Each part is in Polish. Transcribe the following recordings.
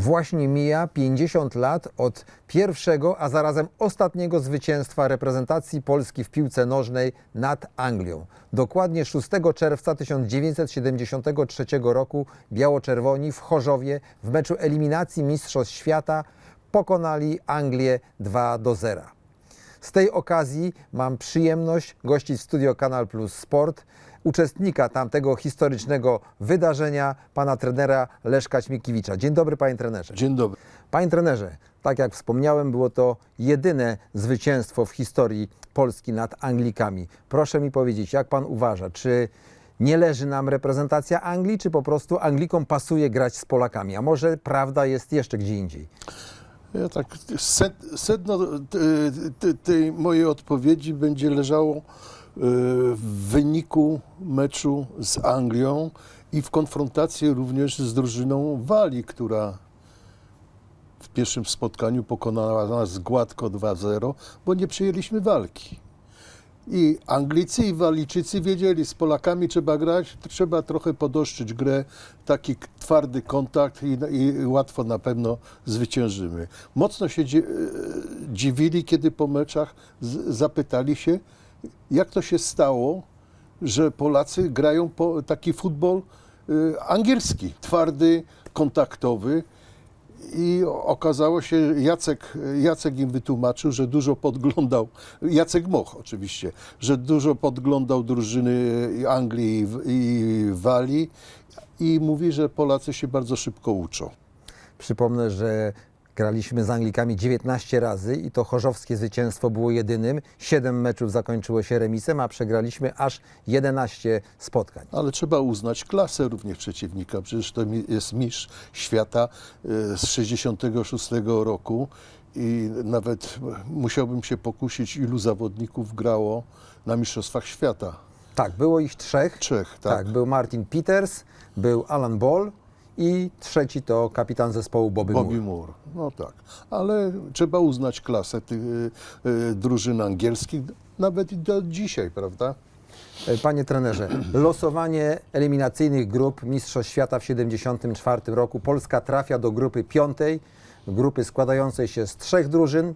Właśnie mija 50 lat od pierwszego, a zarazem ostatniego zwycięstwa reprezentacji Polski w piłce nożnej nad Anglią. Dokładnie 6 czerwca 1973 roku biało-czerwoni w Chorzowie w meczu eliminacji Mistrzostw Świata pokonali Anglię 2 do 0. Z tej okazji mam przyjemność gościć studio Kanal Plus Sport uczestnika tamtego historycznego wydarzenia, pana trenera Leszka Ćmikiewicza. Dzień dobry, panie trenerze. Dzień dobry. Panie trenerze, tak jak wspomniałem, było to jedyne zwycięstwo w historii Polski nad Anglikami. Proszę mi powiedzieć, jak pan uważa, czy nie leży nam reprezentacja Anglii, czy po prostu Anglikom pasuje grać z Polakami? A może prawda jest jeszcze gdzie indziej? Ja tak, sed, sedno te- te- tej mojej odpowiedzi będzie leżało w wyniku meczu z Anglią i w konfrontacji również z drużyną Walii, która w pierwszym spotkaniu pokonała nas gładko 2-0, bo nie przyjęliśmy walki. I Anglicy i Walijczycy wiedzieli, z Polakami trzeba grać, trzeba trochę podoszczyć grę, taki twardy kontakt i, i łatwo na pewno zwyciężymy. Mocno się e, dziwili, kiedy po meczach zapytali się, jak to się stało, że Polacy grają po, taki futbol e, angielski, twardy, kontaktowy. I okazało się, Jacek, Jacek im wytłumaczył, że dużo podglądał, Jacek Moch oczywiście, że dużo podglądał drużyny Anglii i Walii i mówi, że Polacy się bardzo szybko uczą. Przypomnę, że graliśmy z Anglikami 19 razy i to chorzowskie zwycięstwo było jedynym. 7 meczów zakończyło się remisem, a przegraliśmy aż 11 spotkań. Ale trzeba uznać klasę również przeciwnika. Przecież to jest mistrz świata e, z 66 roku i nawet musiałbym się pokusić, ilu zawodników grało na Mistrzostwach Świata. Tak, było ich trzech. Trzech, Tak, tak. był Martin Peters, był Alan Ball i trzeci to kapitan zespołu Bobby, Bobby Moore. Moore. No tak. Ale trzeba uznać klasę tych y, y, drużyn angielskich, nawet do dzisiaj, prawda? E, Panie trenerze, losowanie eliminacyjnych grup Mistrzostw Świata w 1974 roku. Polska trafia do grupy piątej, grupy składającej się z trzech drużyn.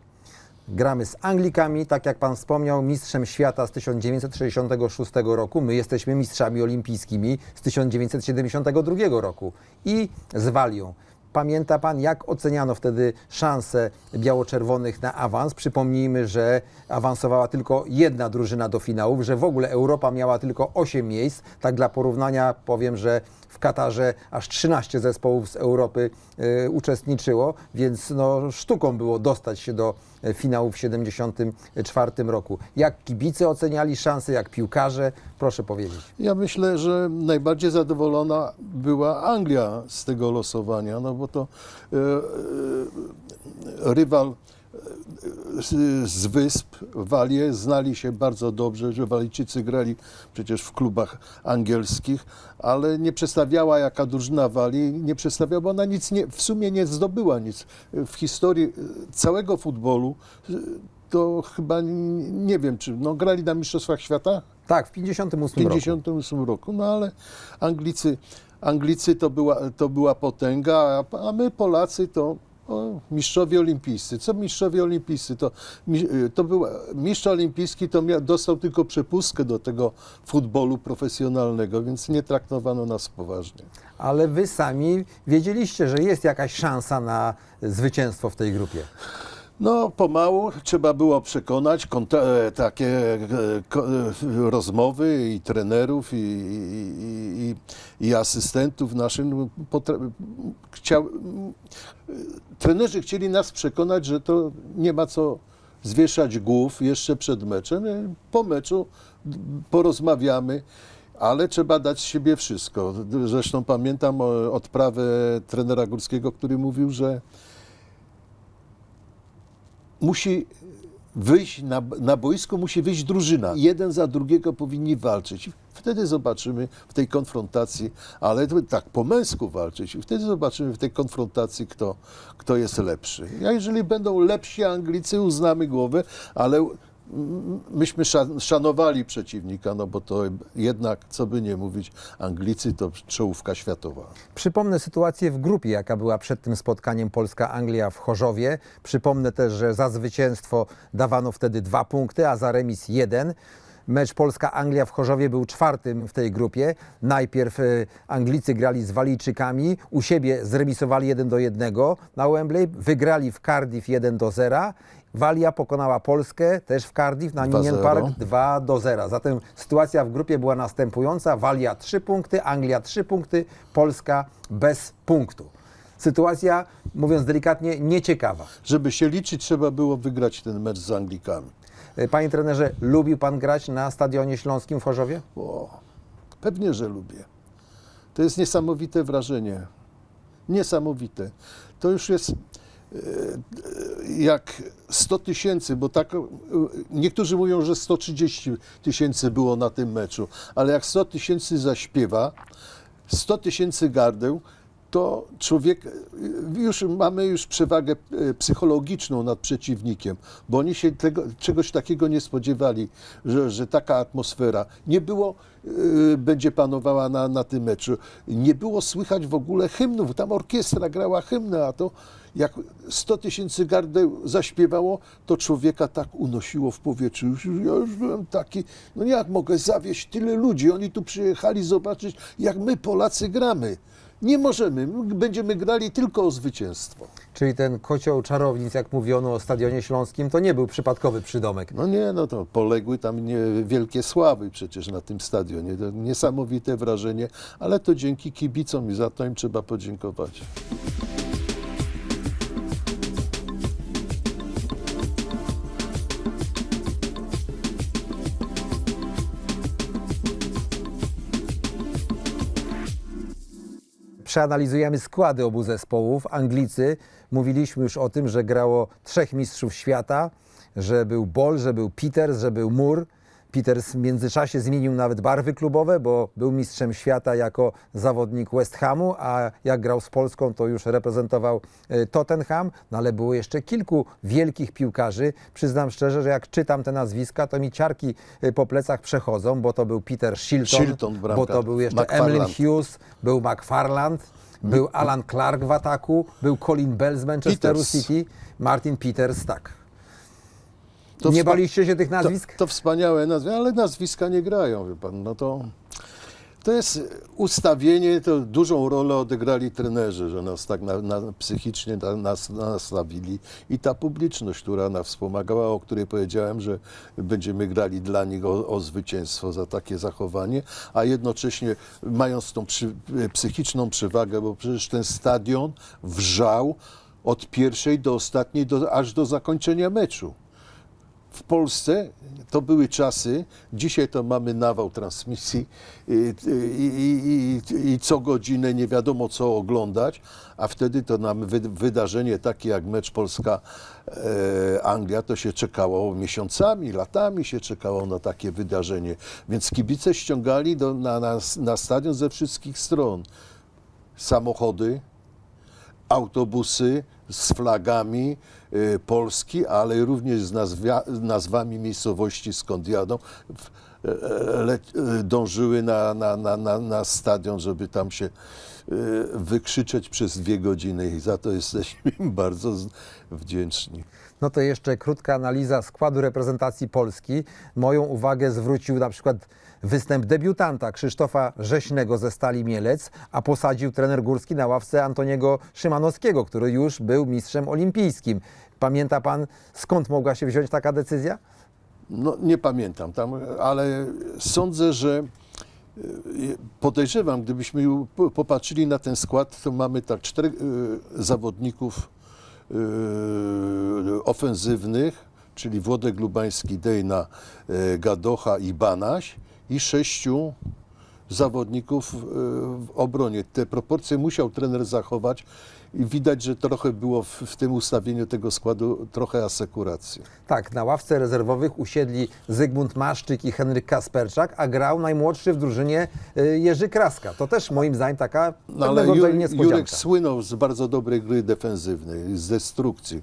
Gramy z Anglikami, tak jak Pan wspomniał, mistrzem świata z 1966 roku. My jesteśmy mistrzami olimpijskimi z 1972 roku. I z Walią. Pamięta Pan, jak oceniano wtedy szanse biało-czerwonych na awans? Przypomnijmy, że awansowała tylko jedna drużyna do finałów, że w ogóle Europa miała tylko 8 miejsc. Tak dla porównania powiem, że w Katarze aż 13 zespołów z Europy e, uczestniczyło, więc no, sztuką było dostać się do e, finału w 1974 roku. Jak kibice oceniali szanse, jak piłkarze? Proszę powiedzieć. Ja myślę, że najbardziej zadowolona była Anglia z tego losowania, no bo to e, rywal z, z wysp, Walie, znali się bardzo dobrze, że Walijczycy grali przecież w klubach angielskich, ale nie przedstawiała jaka drużyna Walii, nie przedstawiała, bo ona nic nie, w sumie nie zdobyła nic. W historii e, całego futbolu e, to chyba nie wiem, czy no, grali na Mistrzostwach Świata? Tak, w 58 W roku. 1958 roku. No ale Anglicy, Anglicy to, była, to była potęga, a my Polacy to o, mistrzowie olimpijscy. Co mistrzowie olimpijscy? To, mi- to był mistrz olimpijski to mia, dostał tylko przepustkę do tego futbolu profesjonalnego, więc nie traktowano nas poważnie. Ale wy sami wiedzieliście, że jest jakaś szansa na zwycięstwo w tej grupie. No, pomału trzeba było przekonać e, takie e, e, rozmowy i trenerów, i, i, i, i asystentów naszych. Chciał, trenerzy chcieli nas przekonać, że to nie ma co zwieszać głów jeszcze przed meczem. Po meczu porozmawiamy. Ale trzeba dać z siebie wszystko. Zresztą pamiętam odprawę trenera Górskiego, który mówił, że musi wyjść na, na boisko, musi wyjść drużyna. Jeden za drugiego powinni walczyć. Wtedy zobaczymy w tej konfrontacji, ale tak po męsku walczyć. Wtedy zobaczymy w tej konfrontacji, kto, kto jest lepszy. A jeżeli będą lepsi Anglicy, uznamy głowę, ale myśmy szan- szanowali przeciwnika, no bo to jednak, co by nie mówić, Anglicy to czołówka światowa. Przypomnę sytuację w grupie, jaka była przed tym spotkaniem Polska-Anglia w Chorzowie. Przypomnę też, że za zwycięstwo dawano wtedy dwa punkty, a za remis jeden. Mecz Polska-Anglia w Chorzowie był czwartym w tej grupie. Najpierw y, Anglicy grali z Walijczykami, u siebie zremisowali 1 do 1 na Wembley, wygrali w Cardiff 1 do 0. Walia pokonała Polskę też w Cardiff na 2-0. Ninian Park 2 do 0. Zatem sytuacja w grupie była następująca. Walia 3 punkty, Anglia 3 punkty, Polska bez punktu. Sytuacja, mówiąc delikatnie, nieciekawa. Żeby się liczyć, trzeba było wygrać ten mecz z Anglikami. Y, Panie trenerze, lubił pan grać na Stadionie Śląskim w Chorzowie? O, pewnie, że lubię. To jest niesamowite wrażenie. Niesamowite. To już jest e, e, jak 100 tysięcy, bo tak e, niektórzy mówią, że 130 tysięcy było na tym meczu, ale jak 100 tysięcy zaśpiewa, 100 tysięcy gardeł, to człowiek, już mamy już przewagę e, psychologiczną nad przeciwnikiem, bo oni się tego, czegoś takiego nie spodziewali, że, że taka atmosfera. Nie było, e, będzie panowała na, na tym meczu. Nie było słychać w ogóle hymnów. Tam orkiestra grała hymnę, a to jak 100 tysięcy gardeł zaśpiewało, to człowieka tak unosiło w powietrzu. Ja już byłem taki, no jak mogę zawieść tyle ludzi? Oni tu przyjechali zobaczyć, jak my Polacy gramy. Nie możemy, my będziemy grali tylko o zwycięstwo. Czyli ten kocioł czarownic, jak mówiono o Stadionie Śląskim, to nie był przypadkowy przydomek. No nie, no to poległy tam nie, wielkie sławy przecież na tym stadionie. To niesamowite wrażenie, ale to dzięki kibicom i za to im trzeba podziękować. Przeanalizujemy składy obu zespołów. Anglicy, mówiliśmy już o tym, że grało trzech mistrzów świata, że był Ball, że był Peters, że był Moore. Peters w międzyczasie zmienił nawet barwy klubowe, bo był mistrzem świata jako zawodnik West Hamu, a jak grał z Polską, to już reprezentował e, Tottenham, no ale było jeszcze kilku wielkich piłkarzy. Przyznam szczerze, że jak czytam te nazwiska, to mi ciarki e, po plecach przechodzą, bo to był Peter Shilton, Shilton, bo to był jeszcze McFarland. Emlyn Hughes, był McFarland, był Alan Clark w ataku, był Colin Bell z Manchesteru Peters. City, Martin Peters, tak. To nie baliście się tych To, nazwisk? to wspaniałe nazwy, ale nazwiska nie grają, wie pan. No to, to jest ustawienie, to dużą rolę odegrali trenerzy, że nas tak na, na, psychicznie na, nas nastawili i ta publiczność, która nas wspomagała, o której powiedziałem, że będziemy grali dla nich o, o zwycięstwo za takie zachowanie, a jednocześnie mając tą przy, psychiczną przewagę, bo przecież ten stadion wrzał od pierwszej do ostatniej, do, aż do zakończenia meczu w Polsce to były czasy, dzisiaj to mamy nawał transmisji i, i, i, i, co godzinę nie wiadomo co oglądać, a wtedy to nam wy, wydarzenie takie jak mecz Polska-Anglia, to się czekało miesiącami, latami się czekało na takie wydarzenie. Więc kibice ściągali do, na, na, na stadion ze wszystkich stron. Samochody, autobusy z flagami y, Polski, ale również z nazwami miejscowości, skąd jadą, e, le, e, dążyły na, na, na, na, na stadion, żeby tam się y, wykrzyczeć przez dwie godziny i za to jesteśmy im bardzo wdzięczni. No to jeszcze krótka analiza składu reprezentacji Polski. Moją uwagę zwrócił na przykład występ debiutanta Krzysztofa Rześnego ze Stali Mielec, a posadził trener Górski na ławce Antoniego Szymanowskiego, który już był mistrzem olimpijskim. Pamięta pan, skąd mogła się wziąć taka decyzja? No, nie pamiętam tam, ale sądzę, że y, podejrzewam, gdybyśmy popatrzyli na ten skład, to mamy tak czterech y, zawodników y, ofensywnych, czyli Włodek Lubański, Dejna, Gadocha i Banaś i sześciu zawodników y, w obronie. Te proporcje musiał trener zachować i widać, że trochę było w, w tym ustawieniu tego składu trochę asekuracji. Tak, na ławce rezerwowych usiedli Zygmunt Maszczyk i Henryk Kasperczak, a grał najmłodszy w drużynie y, Jerzy Kraska. To też moim zdaniem taka No, ale niespodzianka. Jurek słynął z bardzo dobrej gry defensywnej, z destrukcji.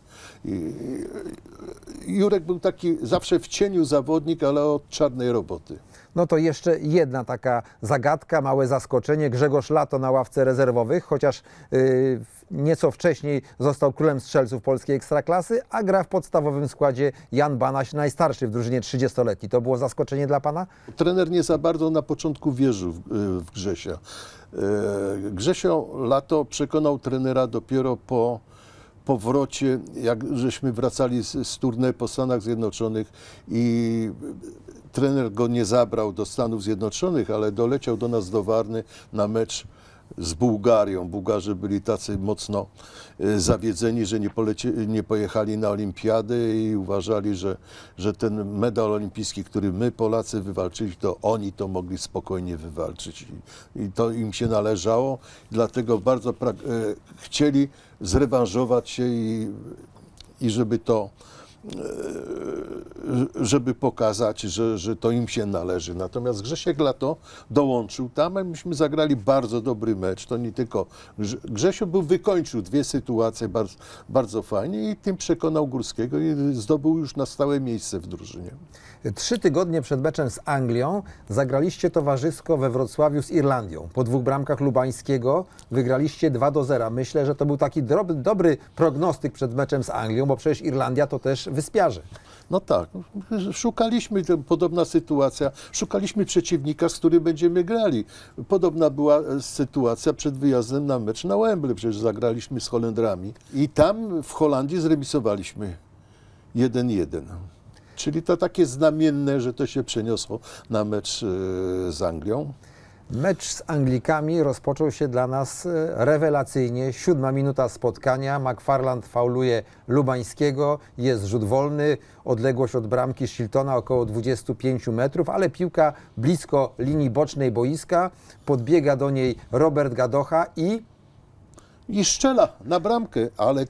Jurek był taki zawsze w cieniu zawodnik, ale od czarnej roboty. No to jeszcze jedna taka zagadka, małe zaskoczenie. Grzegorz Lato na ławce rezerwowych, chociaż y, nieco wcześniej został królem strzelców polskiej ekstraklasy, a gra w podstawowym składzie Jan Banaś, najstarszy w drużynie 30-letni. To było zaskoczenie dla pana? Trener nie za bardzo na początku wierzył w, w Grzesia. E, Grzesio Lato przekonał trenera dopiero po powrocie, jak żeśmy wracali z, z po Stanach Zjednoczonych i trener go nie zabrał do Stanów Zjednoczonych, ale doleciał do nas do Warny na mecz z Bułgarią. Bułgarzy byli tacy mocno e, zawiedzeni, że nie, polecie, nie pojechali na olimpiadę i uważali, że, że ten medal olimpijski, który my Polacy wywalczyli, to oni to mogli spokojnie wywalczyć. I, i to im się należało, dlatego bardzo e, chcieli zrewanżować się i, i żeby to żeby pokazać, że, że to im się należy. Natomiast Grzesiek Lato dołączył tam, a myśmy zagrali bardzo dobry mecz. To nie tylko Grze- Grzesio był, wykończył dwie sytuacje bardzo, bardzo fajnie i tym przekonał Górskiego i zdobył już na stałe miejsce w drużynie. Trzy tygodnie przed meczem z Anglią zagraliście towarzysko we Wrocławiu z Irlandią. Po dwóch bramkach Lubańskiego wygraliście 2 do 0. Myślę, że to był taki dobry prognostyk przed meczem z Anglią, bo przecież Irlandia to też wyspiarze. No tak, szukaliśmy, podobna sytuacja, szukaliśmy przeciwnika, z którym będziemy grali. Podobna była e, sytuacja przed wyjazdem na mecz na Wembley, przecież zagraliśmy z Holendrami i tam w Holandii zremisowaliśmy 1-1. Czyli to takie znamienne, że to się przeniosło na mecz e, z Anglią. Mecz z Anglikami rozpoczął się dla nas e, rewelacyjnie. Siódma minuta spotkania. McFarland fauluje Lubańskiego. Jest rzut wolny. Odległość od bramki Shiltona około 25 metrów, ale piłka blisko linii bocznej boiska. Podbiega do niej Robert Gadocha i i strzela na bramkę, ale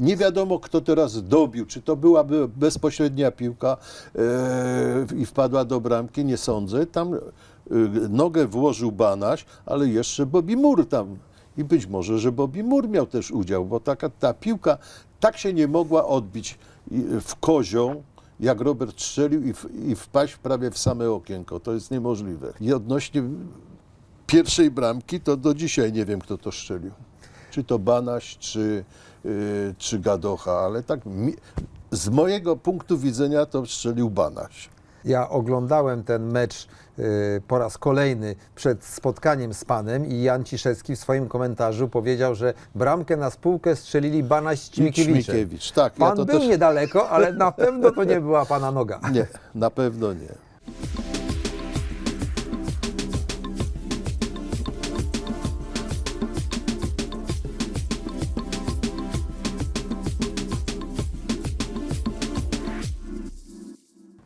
nie wiadomo, kto teraz dobił. Czy to byłaby bezpośrednia piłka e, i wpadła do bramki, nie sądzę. Tam e, nogę włożył Banaś, ale jeszcze Bobby Moore tam. I być może, że Bobby Moore miał też udział, bo taka ta piłka tak się nie mogła odbić w kozią, jak Robert strzelił i, w, i wpaść prawie w same okienko. To jest niemożliwe. I odnośnie pierwszej bramki, to do dzisiaj nie wiem, kto to strzelił. Czy to Banaś, czy, czy Gadocha, ale tak mi, z mojego punktu widzenia to strzelił Banaś. Ja oglądałem ten mecz y, po raz kolejny przed spotkaniem z panem i Jan Ciszewski w swoim komentarzu powiedział, że bramkę na spółkę strzelili Banaś z tak. Pan ja był też... niedaleko, ale na pewno to nie była pana noga. Nie, na pewno nie.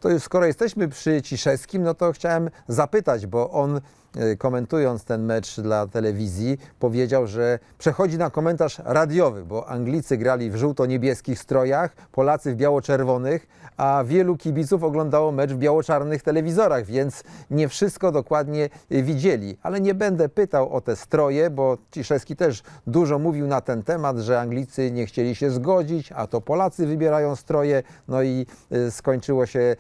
To skoro jesteśmy przy Ciszewskim, no to chciałem zapytać, bo on komentując ten mecz dla telewizji powiedział, że przechodzi na komentarz radiowy, bo Anglicy grali w żółto-niebieskich strojach, Polacy w biało-czerwonych, a wielu kibiców oglądało mecz w biało-czarnych telewizorach, więc nie wszystko dokładnie e, widzieli. Ale nie będę pytał o te stroje, bo Ciszewski też dużo mówił na ten temat, że Anglicy nie chcieli się zgodzić, a to Polacy wybierają stroje, no i y, skończyło się,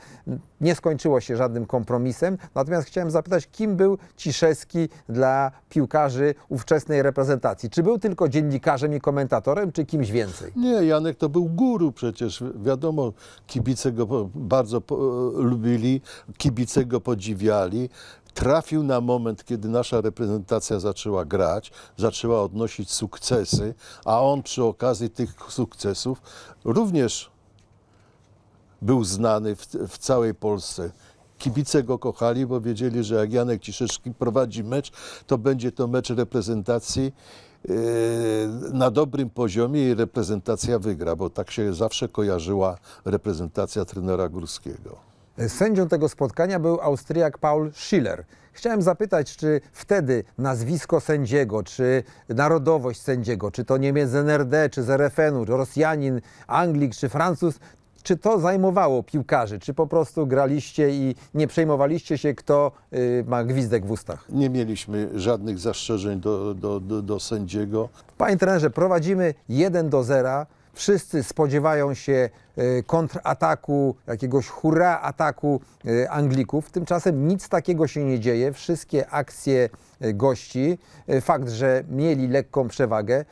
nie skończyło się żadnym kompromisem. Natomiast chciałem zapytać, kim był Ciszewski dla piłkarzy ówczesnej reprezentacji? Czy był tylko dziennikarzem i komentatorem, czy kimś więcej? Nie, Janek to był guru przecież. Wiadomo, kibice go bardzo po, lubili, kibice go podziwiali. Trafił na moment, kiedy nasza reprezentacja zaczęła grać, zaczęła odnosić sukcesy, a on przy okazji tych sukcesów również był znany w, w całej Polsce. Kibice go kochali, bo wiedzieli, że jak Janek Ciszewski prowadzi mecz, to będzie to mecz reprezentacji yy, na dobrym poziomie i reprezentacja wygra, bo tak się zawsze kojarzyła reprezentacja trenera Górskiego. Sędzią tego spotkania był Austriak Paul Schiller. Chciałem zapytać, czy wtedy nazwisko sędziego, czy narodowość sędziego, czy to Niemiec NRD, czy z RFN-u, Rosjanin, Anglik, czy Francuz, czy to zajmowało piłkarzy, czy po prostu graliście i nie przejmowaliście się, kto y, ma gwizdek w ustach? Nie mieliśmy żadnych zastrzeżeń do, do, do, do sędziego. Panie trenerze, prowadzimy 1 do 0. Wszyscy spodziewają się e, kontrataku, jakiegoś hurra ataku e, Anglików. Tymczasem nic takiego się nie dzieje. Wszystkie akcje gości, e, fakt, że mieli lekką przewagę,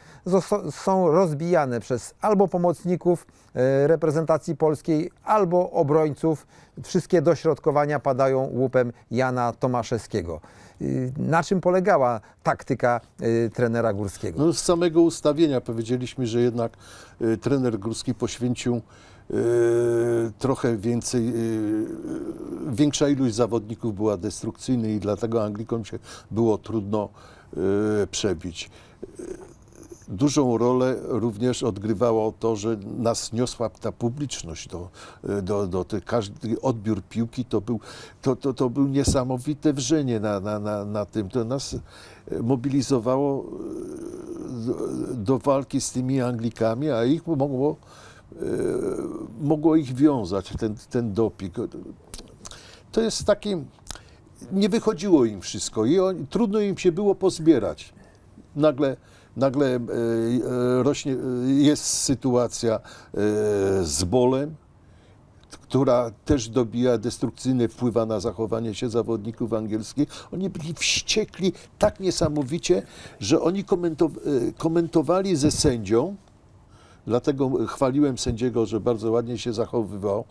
są rozbijane przez albo pomocników e, reprezentacji polskiej, albo obrońców. Wszystkie dośrodkowania padają łupem Jana Tomaszewskiego. Na czym polegała taktyka trenera Górskiego? No, z samego ustawienia powiedzieliśmy, że jednak trener Górski poświęcił trochę więcej, y, większa ilość zawodników była destrukcyjna i dlatego Anglikom się było trudno przebić. Dużą rolę również odgrywało to, że nas niosła ta publiczność do, do, do tych, każdy odbiór piłki to był, to, to, to był niesamowite wrzenie na, na, na, na tym. To nas mobilizowało do, do walki z tymi Anglikami, a ich mogło, mogło ich wiązać, ten, ten doping. To jest taki, nie wychodziło im wszystko i oni, trudno im się było pozbierać. Nagle, nagle e, e, rośnie, jest sytuacja z bolem, która też dobija, destrukcyjnie wpływa na zachowanie się zawodników angielskich. Oni byli wściekli tak niesamowicie, że oni komentow- komentowali ze sędzią, dlatego chwaliłem sędziego, że bardzo ładnie się zachowywał,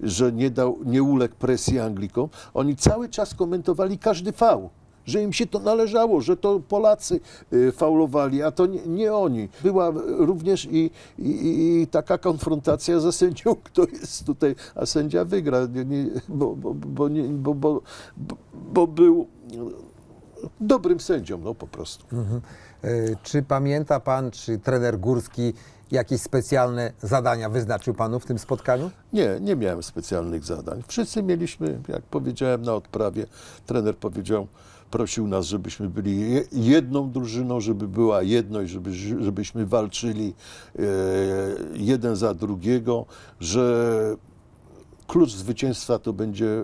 że nie, dał, nie uległ presji Anglikom. Oni cały czas komentowali każdy fał. Że im się to należało, że to Polacy y, faulowali, a to nie, nie oni. Była również i, i, i taka konfrontacja ze sędzią, kto jest tutaj, a sędzia wygra, nie, nie, bo, bo, bo, bo, bo, bo, bo był dobrym sędzią, no po prostu. E, Czy pamięta pan, czy trener Górski jakieś specjalne zadania wyznaczył panu w tym spotkaniu? Nie, nie miałem specjalnych zadań. Wszyscy mieliśmy, jak powiedziałem na odprawie, trener powiedział, prosił nas, żebyśmy byli je- jedną drużyną, żeby była jedność, żeby, żebyśmy walczyli e, jeden za drugiego, że klucz zwycięstwa to będzie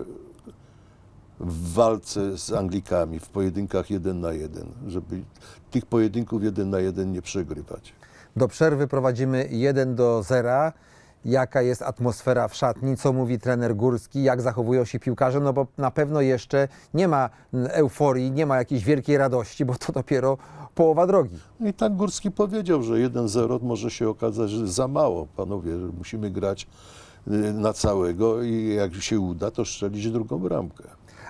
w walce z Anglikami, w pojedynkach jeden na jeden, żeby tych pojedynków jeden na jeden nie przegrywać. Do przerwy prowadzimy 1 do 0. Jaka jest atmosfera w szatni? Co mówi trener Górski? Jak zachowują się piłkarze? No bo na pewno jeszcze nie ma euforii, nie ma jakiejś wielkiej radości, bo to dopiero połowa drogi. I tak Górski powiedział, że 1-0 może się okazać że za mało. Panowie, że musimy grać y, na całego i jak się uda, to strzelić drugą bramkę.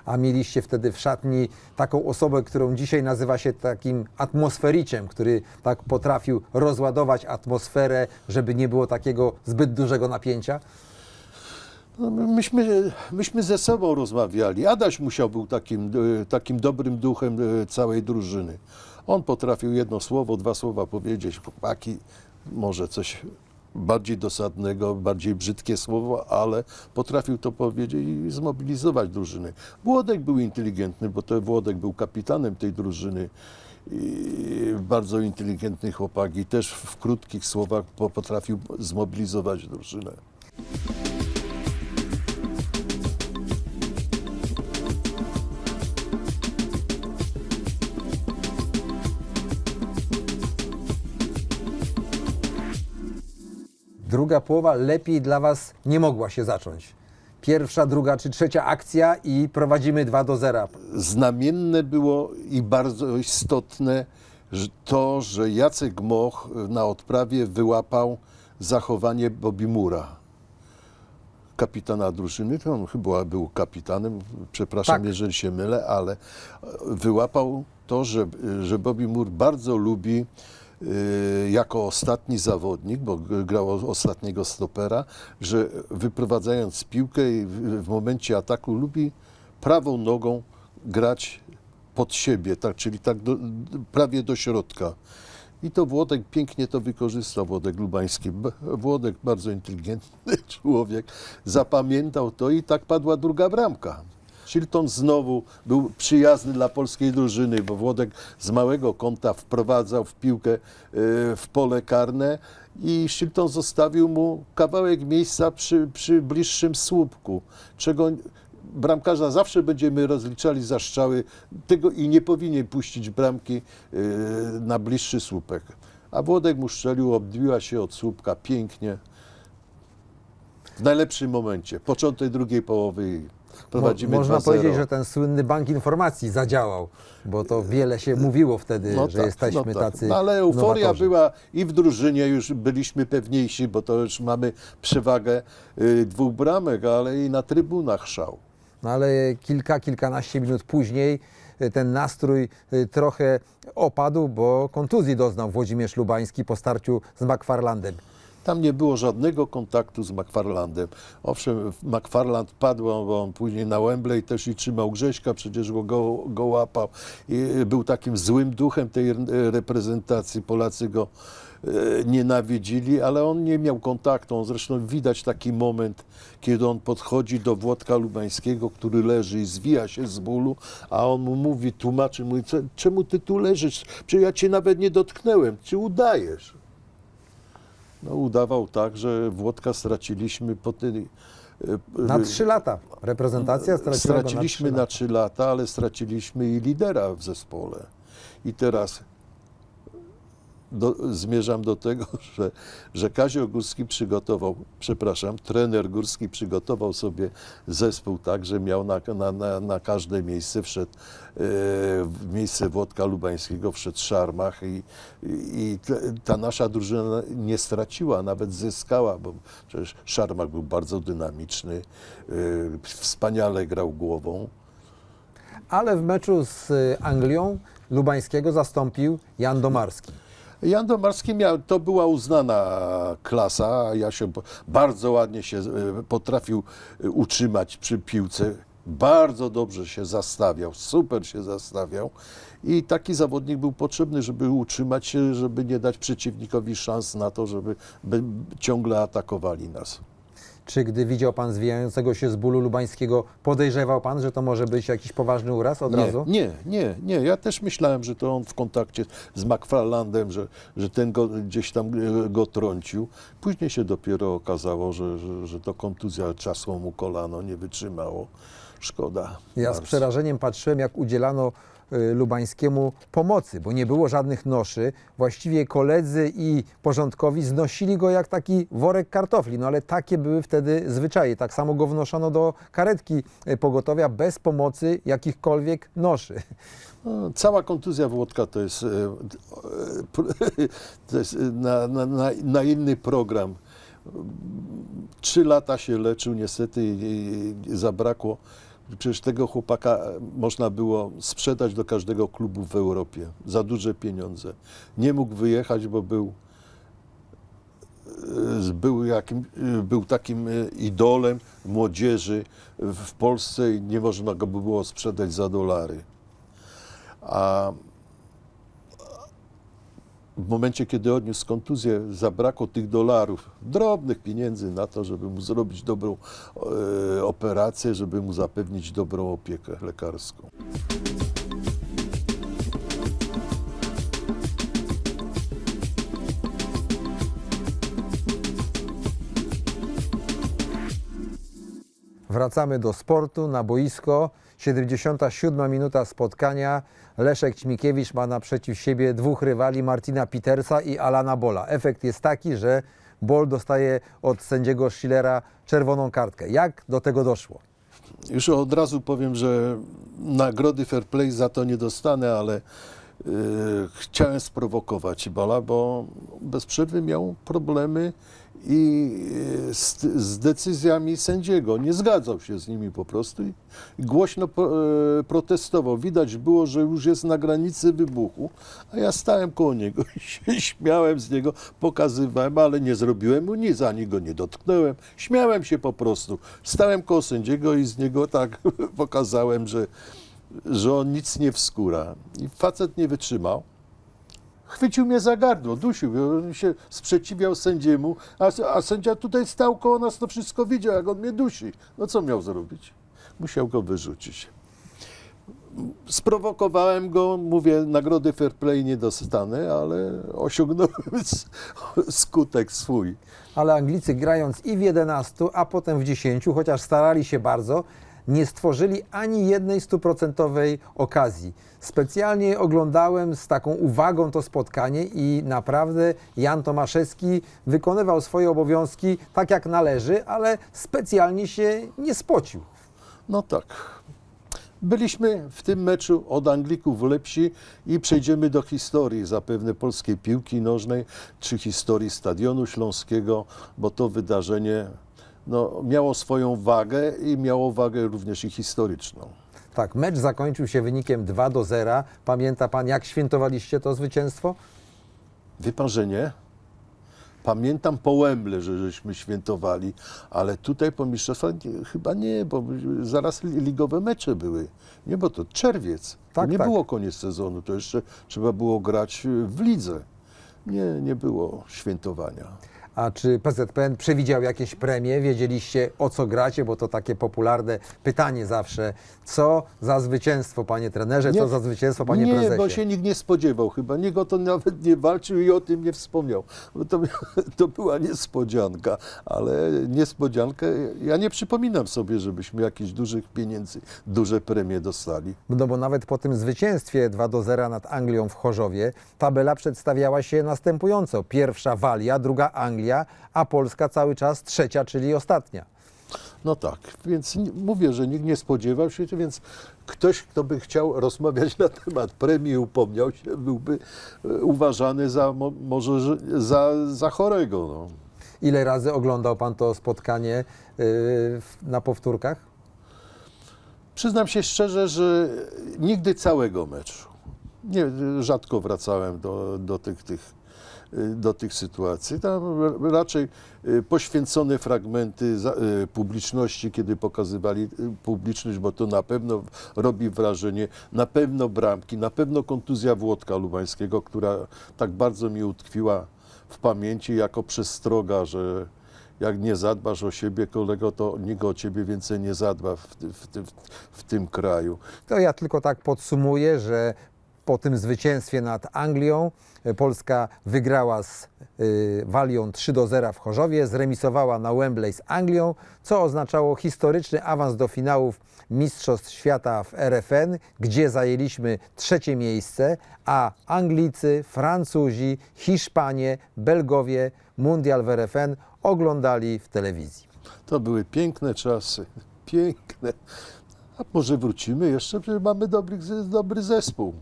A mieliście wtedy w szatni taką osobę, którą dzisiaj nazywa się takim atmosfericiem, który tak potrafił rozładować atmosferę, żeby nie było takiego zbyt dużego napięcia? No, my- myśmy, myśmy ze sobą rozmawiali. Adaś musiał był takim, y, takim dobrym duchem y, całej drużyny. On potrafił jedno słowo, dwa słowa powiedzieć. Chłopaki, może coś bardziej dosadnego, bardziej brzydkie słowo, ale potrafił to powiedzieć i zmobilizować drużyny. Włodek był inteligentny, bo to Włodek był kapitanem tej drużyny. I bardzo inteligentny chłopak i też w krótkich słowach po- potrafił zmobilizować drużynę. Druga połowa lepiej dla Was nie mogła się zacząć. Pierwsza, druga czy trzecia akcja i prowadzimy 2 do 0. znamienne było i bardzo istotne to, że Jacek Moch na odprawie wyłapał zachowanie Bobby Mura, kapitana drużyny. On chyba był kapitanem, przepraszam, Tak. jeżeli się mylę, ale wyłapał to, że, że Bobby Moore bardzo lubi jako ostatni zawodnik, bo grał ostatniego stopera, że wyprowadzając piłkę w, momencie ataku lubi prawą nogą grać pod siebie, tak, czyli tak do, prawie do środka. I to Włodek pięknie to wykorzystał, Włodek Lubański. Włodek, bardzo inteligentny człowiek, zapamiętał to i tak padła druga bramka. Shilton znowu był przyjazny dla polskiej drużyny, bo Włodek z małego kąta wprowadzał w piłkę e, w pole karne i Shilton zostawił mu kawałek miejsca przy, przy bliższym słupku, czego bramkarza zawsze będziemy rozliczali za strzały tego i nie powinien puścić bramki e, na bliższy słupek. A Włodek mu strzelił, odbiła się od słupka pięknie. W najlepszym momencie, początek drugiej połowy prowadzimy Mo, można 2-0. powiedzieć, że ten słynny bank informacji zadziałał, bo to wiele się mówiło wtedy, że jesteśmy tacy No ale euforia nowatorzy. była i w drużynie już byliśmy pewniejsi, bo to już mamy przewagę y, dwóch bramek, ale i na trybunach szał. No ale kilka, kilkanaście minut później y, ten nastrój y, trochę opadł, bo kontuzji doznał Włodzimierz Lubański po starciu z McFarlandem. Tam nie było żadnego kontaktu z McFarlandem. Owszem, McFarland padł, bo on później na Wembley też i trzymał Grześka, przecież go, go, łapał. I był takim złym duchem tej e, reprezentacji. Polacy go e, nienawidzili, ale on nie miał kontaktu. On zresztą widać taki moment, kiedy on podchodzi do Włodka Lubańskiego, który leży i zwija się z bólu, a on mu mówi, tłumaczy "Co- czemu ty tu leżysz? Przecież ja cię nawet nie dotknęłem, czy udajesz? No, udawał tak, że Włodka straciliśmy po tej. e, Na trzy lata. Reprezentacja straciła Straciliśmy na na trzy trzy lata, ale straciliśmy i lidera w zespole. I teraz do, zmierzam do tego, że, że Kazio Górski przygotował, przepraszam, trener Górski przygotował sobie zespół tak, że miał na, na, na, na każde miejsce wszedł, e, w miejsce Włodka Lubańskiego wszedł Szarmach i, i ta nasza drużyna nie straciła, nawet zyskała, bo przecież Szarmach był bardzo dynamiczny, e, wspaniale grał głową. Ale w meczu z y, Anglią Lubańskiego zastąpił Jan Domarski. Jan Domarski miał, to była uznana klasa, ja się bardzo ładnie się e, potrafił e, utrzymać przy piłce, bardzo dobrze się zastawiał, super się zastawiał i taki zawodnik był potrzebny, żeby utrzymać się, żeby nie dać przeciwnikowi szans na to, żeby by ciągle atakowali nas. Czy gdy widział pan zwijającego się z bólu Lubańskiego, podejrzewał pan, że to może być jakiś poważny uraz od nie, razu? Nie, nie, nie. Ja też myślałem, że to on w kontakcie z McFarlandem, że, że ten go, gdzieś tam e, go trącił. Później się dopiero okazało, że, że, że to kontuzja czasło mu kolano nie wytrzymało. Szkoda. Ja z bardzo. przerażeniem patrzyłem, jak udzielano Lubańskiemu pomocy, bo nie było żadnych noszy. Właściwie koledzy i porządkowi znosili go jak taki worek kartofli, no ale takie były wtedy zwyczaje. Tak samo go wnoszono do karetki y, pogotowia bez pomocy jakichkolwiek noszy. No, Cała kontuzja Włodka to jest, e, e, to jest e, na, na, na, na inny program. Trzy lata się leczył, niestety zabrakło. Przecież tego chłopaka można było sprzedać do każdego klubu w Europie za duże pieniądze. Nie mógł wyjechać, bo był, e, był, jakim, e, był takim e, idolem młodzieży w Polsce i nie można go by było sprzedać za dolary. A w momencie, kiedy odniósł kontuzję, zabrakło tych dolarów, drobnych pieniędzy na to, żeby mu zrobić dobrą e, operację, żeby mu zapewnić dobrą opiekę lekarską. Wracamy do sportu, na boisko. 77 minuta spotkania. Leszek Ćmikiewicz ma naprzeciw siebie dwóch rywali, Martina Petersa i Alana Bola. Efekt jest taki, że Bol dostaje od sędziego Schillera czerwoną kartkę. Jak do tego doszło? Już od razu powiem, że nagrody fair play za to nie dostanę, ale chciałem sprowokować Bola, bo bez przerwy miał problemy i e, z, z decyzjami sędziego. Nie zgadzał się z nimi po prostu i głośno e, protestował. Widać było, że już jest na granicy wybuchu, a ja stałem koło niego i się śmiałem z niego, pokazywałem, ale nie zrobiłem mu nic, ani go nie dotknąłem. Śmiałem się po prostu. Stałem koło sędziego i z niego tak pokazałem, że, że on nic nie wskóra. I facet nie wytrzymał. chwycił mnie za gardło, dusił. On się sprzeciwiał sędziemu, a, a sędzia tutaj stał koło nas, to wszystko widział, jak on mnie dusi. No co miał zrobić? Musiał go wyrzucić. Sprowokowałem go, mówię, nagrody fair play nie dostanę, ale osiągnąłem skutek swój. Ale Anglicy grając i w 11, a potem w 10, chociaż starali się bardzo, nie stworzyli ani jednej stuprocentowej okazji. Specjalnie oglądałem z taką uwagą to spotkanie i naprawdę Jan Tomaszewski wykonywał swoje obowiązki tak jak należy, ale specjalnie się nie spocił. No tak. Byliśmy w tym meczu od Anglików lepsi i przejdziemy do historii zapewne polskiej piłki nożnej, czy historii Stadionu Śląskiego, bo to wydarzenie no, miało swoją wagę i miało wagę również i historyczną. Tak, mecz zakończył się wynikiem 2 do 0. Pamięta pan, jak świętowaliście to zwycięstwo? Wyparzenie. Pamiętam po Łemble, że żeśmy świętowali, ale tutaj po mistrzostwach chyba nie, bo zaraz li- ligowe mecze były. Nie, bo to czerwiec. Tak, to nie tak. było koniec sezonu, to jeszcze trzeba było grać w lidze. Nie, nie było świętowania. A czy PZPN przewidział jakieś premie? Wiedzieliście o co gracie? Bo to takie popularne pytanie zawsze. Co za zwycięstwo, panie trenerze? Co za zwycięstwo, panie nie, prezesie? bo się nikt nie spodziewał chyba. Nikt o to nawet nie walczył i o tym nie wspomniał. Bo to, to była niespodzianka, ale niespodziankę, ja nie przypominam sobie, żebyśmy jakichś dużych pieniędzy, duże premie dostali. No bo nawet po tym zwycięstwie 2 do 0 nad Anglią w Chorzowie tabela przedstawiała się następująco. Pierwsza Walia, druga Anglia, a Polska cały czas trzecia, czyli ostatnia. No tak, więc mówię, że nikt nie spodziewał się, więc ktoś, kto by chciał rozmawiać na temat premii, upomniał się, byłby e, uważany za mo, może że- za, za chorego. No. Ile razy oglądał pan to spotkanie yy, w- na powtórkach? Przyznam się szczerze, że nigdy całego meczu. Nie, rzadko wracałem do, do, tych, tych, do tych sytuacji. Tam raczej y, poświęcone fragmenty y, publiczności, kiedy pokazywali y, publiczność, bo to na pewno robi wrażenie, na pewno bramki, na pewno kontuzja Włodka Lubańskiego, która tak bardzo mi utkwiła w pamięci jako przestroga, że jak nie zadbasz o siebie, kolego, to nikt o ciebie więcej nie zadba w, w, ty- w tym kraju. To ja tylko tak podsumuję, że po tym zwycięstwie nad Anglią Polska wygrała z y, Walią 3 do 0 w Chorzowie, zremisowała na Wembley z Anglią, co oznaczało historyczny awans do finałów Mistrzostw Świata w RFN, gdzie zajęliśmy trzecie miejsce, a Anglicy, Francuzi, Hiszpanie, Belgowie Mundial w RFN oglądali w telewizji. To były piękne czasy, piękne. A może wrócimy jeszcze, przecież mamy dobry, dobry zespół.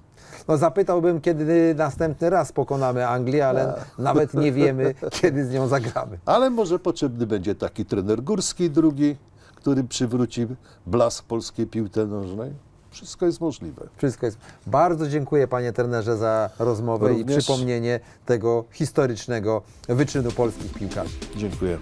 No zapytałbym, kiedy następny raz pokonamy Anglię, ale nawet nie wiemy, kiedy z nią zagramy. Ale może potrzebny będzie taki trener górski drugi, który przywróci blask polskiej piłce nożnej. Wszystko jest możliwe. Wszystko jest. Bardzo dziękuję panie trenerze za rozmowę i Również. przypomnienie tego historycznego wyczynu polskich piłkarzy. Dziękuję.